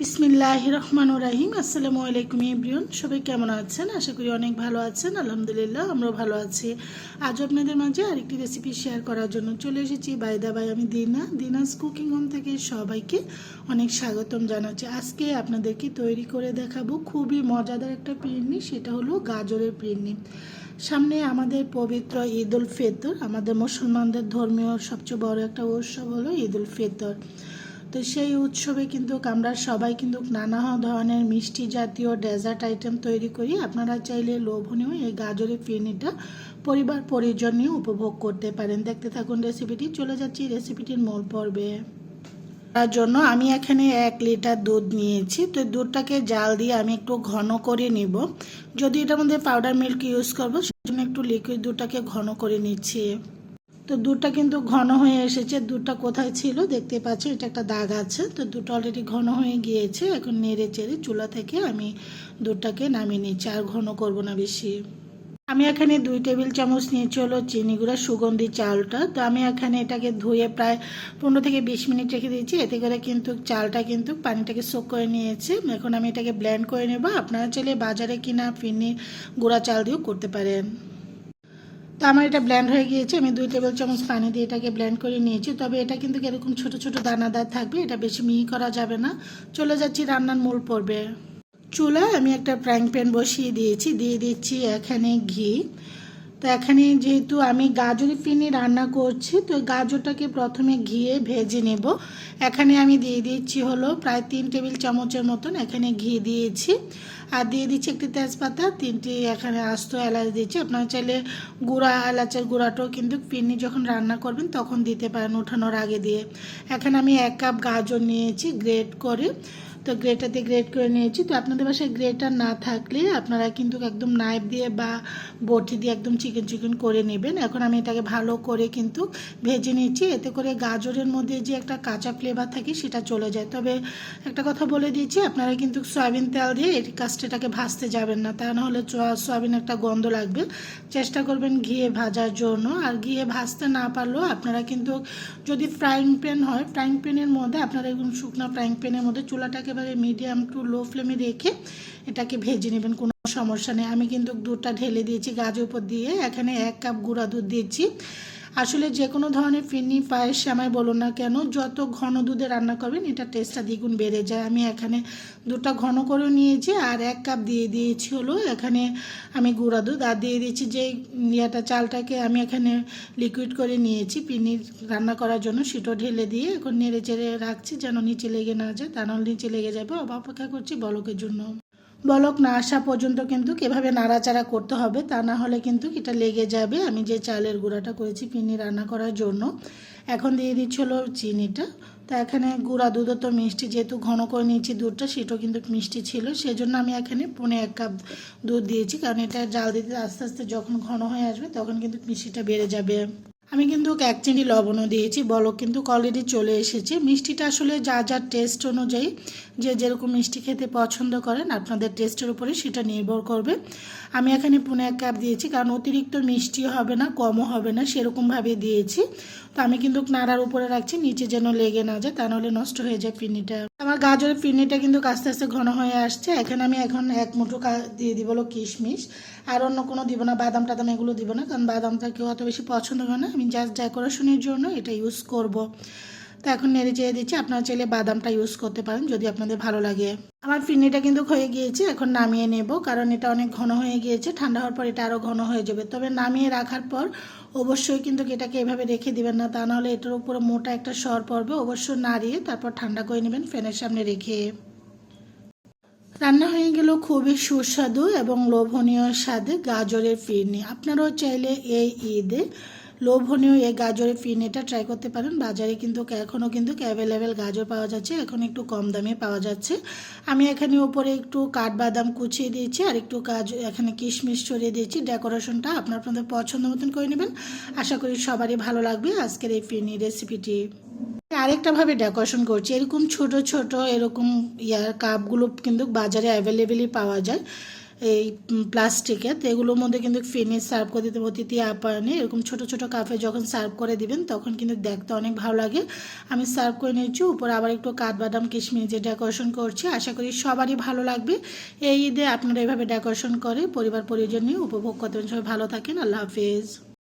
বিসমিল্লাহ রহমান রাহিম। আসসালামু আলাইকুম ইব্রিয়ন সবাই কেমন আছেন? আশা করি অনেক ভালো আছেন। আলহামদুলিল্লাহ, আমরাও ভালো আছি। আজ আপনাদের মাঝে আরেকটি রেসিপি শেয়ার করার জন্য চলে এসেছি। বাইদা বাই আমি দিনা। দিনাস কুকিং হোম থেকে সবাইকে অনেক স্বাগতম জানাচ্ছি। আজকে আপনাদেরকে তৈরি করে দেখাবো খুবই মজাদার একটা পিরনি সেটা হলো গাজরের পিরনি সামনে আমাদের পবিত্র ঈদ উল ফিতর। আমাদের মুসলমানদের ধর্মীয় সবচেয়ে বড় একটা উৎসব হলো ঈদ উল ফিতর। তো সেই উৎসবে কিন্তু আমরা সবাই কিন্তু নানা ধরনের মিষ্টি জাতীয় ডেজার্ট আইটেম তৈরি করি। আপনারা চাইলে লোভনীয় এই গাজরের ফিরনিটা পরিবার পরিজন নিয়ে উপভোগ করতে পারেন। দেখতে থাকুন রেসিপিটি চলে যাচ্ছি রেসিপিটির মূল পর্বে। তার জন্য আমি এখানে এক লিটার দুধ নিয়েছি। তো দুধটাকে জাল দিয়ে আমি একটু ঘন করে নিব। যদি এটার মধ্যে পাউডার মিল্ক ইউজ করব, সেজন্য একটু লিকুইড দুধটাকে ঘন করে নিচ্ছি। তো দুধটা কিন্তু ঘন হয়ে এসেছে দুধটা কোথায় ছিল দেখতে পাচ্ছি, এটা একটা দাগ আছে, তো দুধটা অলরেডি ঘন হয়ে গিয়েছে, এখন নেড়ে চেড়ে চুলা থেকে আমি দুধটাকে নামিয়ে নিচ্ছি, আর ঘন করব না বেশি। আমি এখানে দুই টেবিল চামচ নিয়েছি হলো চিনি গুঁড়া, সুগন্ধি চালটা, তো আমি এখানে এটাকে ধুয়ে প্রায় পনেরো থেকে বিশ মিনিট রেখে দিয়েছি, এতে করে কিন্তু চালটা কিন্তু পানিটাকে সোক করে নিয়েছে, এখন আমি এটাকে ব্লেন্ড করে নেব, আপনারা চাইলে বাজারে কিনা ফিরনি গুঁড়া চাল দিয়েও করতে পারেন। তো আমার এটা ব্ল্যান্ড হয়ে গিয়েছে, আমি দুই টেবিল চামচ পানি দিয়ে এটাকে ব্ল্যান্ড করে নিয়েছি। তবে এটা কিন্তু এরকম ছোট ছোট দানাদার থাকবে, এটা বেশি মিহি করা যাবে না। চলে যাচ্ছি রান্নার মূল পর্বে। চুলায় আমি একটা ফ্রাইং প্যান বসিয়ে দিয়েছি, দিয়ে দিচ্ছি এখানে ঘি। তো এখানে যেহেতু আমি গাজরি ফিনি রান্না করছি, তো গাজরটাকে প্রথমে ঘিয়ে ভেজে নেব। এখানে আমি দিয়ে দিচ্ছি হলো প্রায় তিন টেবিল চামচের মতন এখানে ঘি দিয়েছি। আর দিয়ে দিচ্ছি একটি তেজপাতা, তিনটি এখানে আস্ত এলাচ দিচ্ছি আপনারা চাইলে গুঁড়া, এলাচের গুঁড়াটাও কিন্তু ফিরনি যখন রান্না করবেন তখন দিতে পারেন ওঠানোর আগে দিয়ে। এখানে আমি এক কাপ গাজর নিয়েছি, গ্রেট করে। তো গ্রেটাতে গ্রেট করে নিয়েছি। তো আপনাদের বাসায় গ্রেটার না থাকলে আপনারা কিন্তু একদম নাইফ দিয়ে বা বটি দিয়ে একদম চিকেন চিকেন করে নেবেন। এখন আমি এটাকে ভালো করে কিন্তু ভেজে নিচ্ছি। এতে করে গাজরের মধ্যে যে একটা কাঁচা ফ্লেভার থাকে সেটা চলে যায়। তবে একটা কথা বলে দিয়েছি আপনারা কিন্তু সয়াবিন তেল দিয়ে এই কাজটাকে ভাজতে যাবেন না। তা নাহলে সয়াবিন একটা গন্ধ লাগবে। চেষ্টা করবেন ঘিয়ে ভাজার জন্য। আর ঘিয়ে ভাজতে না পারলেও আপনারা কিন্তু যদি ফ্রাইং প্যান হয় ফ্রাইং প্যানের মধ্যে আপনারা এরকম শুকনো ফ্রাইং প্যানের মধ্যে চুলাটাকে একেবারে মিডিয়াম টু লো ফ্লেমে রেখে এটাকে ভেজে নেবেন, কোনো সমস্যা নেই। আমি কিন্তু দুধটা ঢেলে দিয়েছি গাজের উপর দিয়ে। এখানে এক কাপ গুঁড়া দুধ দিয়েছি। আসলে যে কোনো ধরনের ফিরনি পায়েস আমায় বলুন না কেন, যত ঘন দুধে রান্না করবেন, এটা টেস্টটা দ্বিগুণ বেড়ে যায়। আমি এখানে দুধটা ঘন করে নিয়েছি আর এক কাপ দিয়ে দিয়েছি হলো এখানে আমি গুঁড়া দুধ। আর দিয়ে দিয়েছি যে ইয়েটা চালটাকে আমি এখানে লিকুইড করে নিয়েছি পিনি রান্না করার জন্য। সেটাও ঢেলে দিয়ে এখন নেড়ে চেড়ে রাখছি যেন নিচে লেগে না যায়। তা নিচে লেগে যাবে। অপেক্ষা করছি বলকের জন্য। বলক না আসা পর্যন্ত কিন্তু এভাবে নাড়াচাড়া করতে হবে, তা না হলে কিন্তু এটা লেগে যাবে। আমি যে চালের গুঁড়াটা করেছি পিনি রান্না করার জন্য, এখন দিয়ে দিচ্ছি হলো চিনিটা। তা এখানে গুঁড়া দুধও তো মিষ্টি, যেহেতু ঘন করে নিয়েছি দুধটা, সেটাও কিন্তু মিষ্টি ছিল। সেজন্য আমি এখানে পনে এক কাপ দুধ দিয়েছি, কারণ এটা জাল দিতে আস্তে আস্তে যখন ঘন হয়ে আসবে, তখন কিন্তু মিষ্টিটা বেড়ে যাবে। আমি কিন্তু এক চিনি লবণও দিয়েছি বলক কিন্তু অলরেডি চলে এসেছে। মিষ্টিটা আসলে যা যা টেস্ট অনুযায়ী যে যেরকম মিষ্টি খেতে পছন্দ করেন, আপনাদের টেস্টের উপরে সেটা নির্ভর করবে। আমি এখানে পুনে এক কাপ দিয়েছি, কারণ অতিরিক্ত মিষ্টি হবে না, কমও হবে না, সেরকমভাবে দিয়েছি। তো আমি কিন্তু নাড়ার উপরে রাখছি, নিচে যেন লেগে না যায়, তা নাহলে নষ্ট হয়ে যায় ফিরনিটা আমার গাজরের ফিরনিটা কিন্তু আস্তে আস্তে ঘন হয়ে আসছে। এখানে আমি এখন এক মুঠো দিয়ে দিব হলো কিশমিশ। আর অন্য কোনো দিব না, বাদাম টাদাম এগুলো দিব না, কারণ বাদামটা কেউ অত বেশি পছন্দ করে না। আমি জাস্ট ডেকোরেশনের জন্য এটা ইউজ করব। তো এখন নেড়ে চেড়ে দিচ্ছি। আপনারা চাইলে বাদামটা ইউজ করতে পারেন যদি আপনাদের ভালো লাগে। আমার ফিরনিটা কিন্তু হয়ে গিয়েছে, এখন নামিয়ে নেব কারণ এটা অনেক ঘন হয়ে গিয়েছে। ঠান্ডা হওয়ার পর এটা আরও ঘন হয়ে যাবে। তবে নামিয়ে রাখার পর অবশ্যই কিন্তু এটাকে এভাবে রেখে দিবেন না, তা নাহলে এটার উপরে মোটা একটা সর পড়বে। অবশ্যই নাড়িয়ে তারপর ঠান্ডা করে নেবেন ফ্যানের সামনে রেখে। রান্না হয়ে গেল খুবই সুস্বাদু এবং লোভনীয় স্বাদে গাজরের ফিরনি। আপনারাও চাইলে এই ঈদে লোভনীয় এই গাজরের ফিরনিটা ট্রাই করতে পারেন। বাজারে কিন্তু এখনও কিন্তু অ্যাভেলেবেল গাজর পাওয়া যাচ্ছে। এখন একটু কম দামে পাওয়া যাচ্ছে। আমি এখানে উপরে একটু কাঠবাদাম কুচিয়ে দিয়েছি আর একটু কাজ এখানে কিশমিশ ছড়িয়ে দিয়েছি। ডেকোরেশনটা আপনার আপনাদের পছন্দ মতন করে নেবেন। আশা করি সবারই ভালো লাগবে আজকের এই ফিরনি রেসিপিটি। আরেকটা ভাবে ডেকোরেশন করছি। এরকম ছোট ছোট এরকম ইয়ার কাপগুলো কিন্তু বাজারে অ্যাভেলেবেলই পাওয়া যায়। এই প্লাস্টিকে প্লাস্টিকের তো এগুলোর মধ্যে কিন্তু ফিনিশ সার্ভ করে দিতে অতিথি আপ্যায়নে। এরকম ছোট ছোট কাপে যখন সার্ভ করে দিবেন, তখন কিন্তু দেখতে অনেক ভালো লাগে। আমি সার্ভ করে নিয়েছি, উপরে আবার একটু কাঠবাদাম, কিশমিশ যে ডেকোরেশন করছি, আশা করি সবারই ভালো লাগবে। এই ঈদে আপনারা এভাবে ডেকোরেশন করে পরিবার পরিজন নিয়ে উপভোগ করতে সবাই ভালো থাকেন, আল্লাহ হাফিজ।